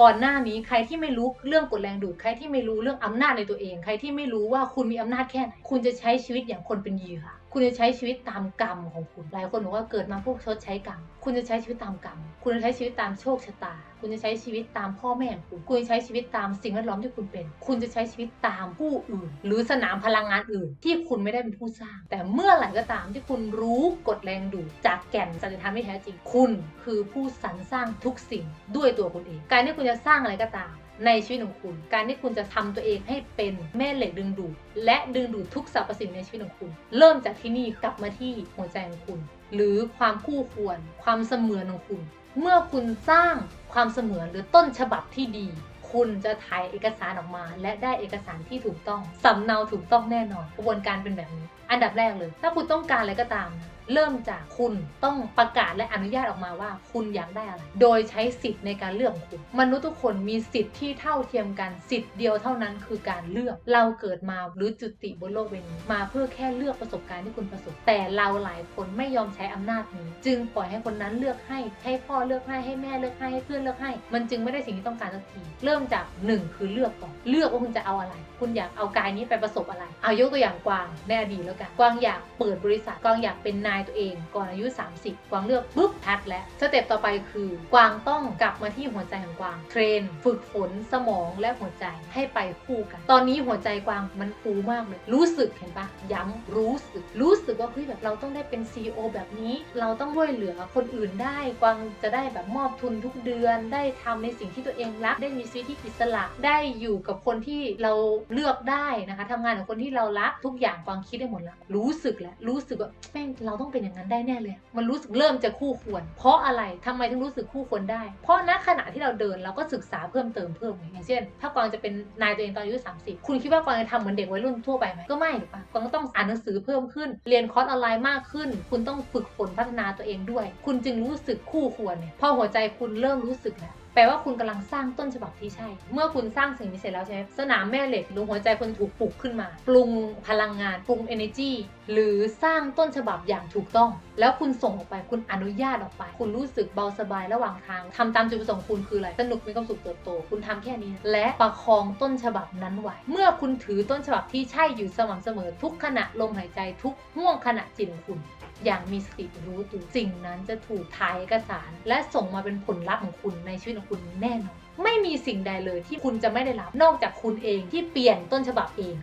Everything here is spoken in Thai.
ก่อนหน้านี้ใครที่ไม่รู้เรื่องกฎแรงดูด ใครที่ไม่รู้เรื่องอำนาจในตัวเอง ใครที่ไม่รู้ว่าคุณมีอำนาจแค่ไหน คุณจะใช้ชีวิตอย่างคนเป็นเหยื่อ คุณจะใช้ชีวิตตามกรรมของคุณ หลายคนบอกว่าเกิดมาพวกชดใช้กรรม คุณจะใช้ชีวิตตามกรรม คุณจะใช้ชีวิตตามโชคชะตา คุณจะใช้ชีวิตตามพ่อแม่ของคุณ คุณจะใช้ชีวิตตามสิ่งแวดล้อมที่คุณเป็น คุณจะใช้ชีวิตตามผู้อื่น หรือสนามพลังงานอื่น ที่คุณไม่ได้เป็นผู้สร้าง แต่เมื่อไหร่ก็ตามที่คุณรู้กฎแรงดูดจากแก่นสัจธรรมที่แท้จริง คุณคือผู้สรรสร้างทุกสิ่งด้วยตัวคุณเอง การที่คุณจะสร้างอะไรก็ตาม ในชีวิตของคุณ การที่คุณจะทำตัวเองให้เป็นแม่เหล็กดึงดูดและดึงดูดทุกสรรพสิ่งในชีวิตของคุณ เริ่มจากที่นี่กลับมาที่หัวใจของคุณ หรือความคู่ควร ความเสมือนของคุณ เมื่อคุณสร้างความเสมือนหรือต้นฉบับที่ดี คุณจะถ่ายเอกสารออกมา และได้เอกสารที่ถูกต้องสำเนาถูกต้องแน่นอนกระบวนการเป็นแบบนี้อันดับแรกเลย ถ้าคุณต้องการอะไรก็ตาม เริ่มจากคุณต้องประกาศและอนุญาตออกมาว่า คุณอยากได้อะไร โดยใช้สิทธิ์ในการเลือกของคุณ มนุษย์ทุกคนมีสิทธิ์ที่เท่าเทียมกัน สิทธิ์เดียวเท่านั้นคือการเลือก เราเกิดมาหรือจุติบนโลกใบนี้มาเพื่อแค่เลือกประสบการณ์ที่คุณประสบ แต่เราหลายคนไม่ยอมใช้อำนาจนี้ จึงปล่อยให้คนนั้นเลือกให้ ให้พ่อเลือกให้ ให้แม่เลือกให้ ให้เพื่อนเลือกให้ มันจึงไม่ได้สิ่งที่ต้องการสักที เริ่มจากหนึ่งคือเลือกก่อน เลือกว่าคุณจะเอาอะไร คุณอยากเอากายนี้ไปประสบอะไร เอายกตัวอย่างกวางในอดีตแล้วกันกวางอยากเปิดบริษัทกวางอยากเป็นนายตัวเองก่อนอายุ 30 กวางเลือกปุ๊บพัดแล้วสเต็ปต่อไปคือกวางต้องกลับมาที่หัวใจของกวาง เทรน ฝึกฝนสมองและหัวใจให้ไปคู่กัน ตอนนี้หัวใจกวางมันฟูมากเลยรู้สึกเห็นปะย้ำรู้สึก รู้สึกว่าเฮ้ยแบบเราต้องได้เป็น CEO แบบนี้ เราต้องช่วยเหลือคนอื่นได้ กวางจะได้แบบมอบทุนทุกเดือน ได้ทำในสิ่งที่ตัวเองรักได้มีชีวิตที่อิสระได้อยู่กับคนที่เราเลือกได้นะคะทำงานกับคนที่เรารักทุกอย่างกวางคิดได้หมดแล้วรู้สึกแล้วรู้สึกว่าแม่งเราต้องเป็นอย่างนั้นได้แน่เลย มันรู้สึกเริ่มจะคู่ควร เพราะอะไรทำไมถึงรู้สึกคู่ควรได้ เพราะณขณะที่เราเดินเราก็ศึกษาเพิ่มเติมเพิ่มอย่างเช่น ถ้ากวางจะเป็นนายตัวเองตอนอายุ30 คุณคิดว่ากวางจะทำเหมือนเด็กวัยรุ่นทั่วไปไหมก็ไม่ถูกปะกวางต้องอ่านหนังสือเพิ่มขึ้น เรียนคอร์สออนไลน์มากขึ้น คุณต้องฝึกฝนพัฒนาตัวเองด้วย คุณจึงรู้สึกคู่ควรเนี่ยพอหัวใจคุณเริ่มรู้สึกแล้วแปลว่าคุณกำลังสร้างต้นฉบับที่ใช่ เมื่อคุณสร้างสิ่งนี้เสร็จแล้วใช่ไหมสนามแม่เหล็กรือหัวใจคุณถูกปลุกขึ้นมา ปรุงพลังงาน ปรุง energy หรือสร้างต้นฉบับอย่างถูกต้อง แล้วคุณส่งออกไปคุณอนุญาตออกไป คุณรู้สึกเบาสบายระหว่างทางทำตามจุดประสงค์คุณคืออะไร สนุกมีความสุขเติบโต คุณทำแค่นี้ และประคองต้นฉบับนั้นไว้ เมื่อคุณถือต้นฉบับที่ใช่อยู่สม่ำเสมอ ทุกขณะลมหายใจทุกห่วงขณะจิตของคุณ อย่างมีสติรู้ตัวสิ่งนั้นจะถูกถ่ายเอกสาร และส่งมาเป็นผลลัพธ์ของคุณในชีวิตของคุณแน่นอนไม่มีสิ่งใดเลยที่คุณจะไม่ได้รับนอกจากคุณเองที่เปลี่ยนต้นฉบับเอง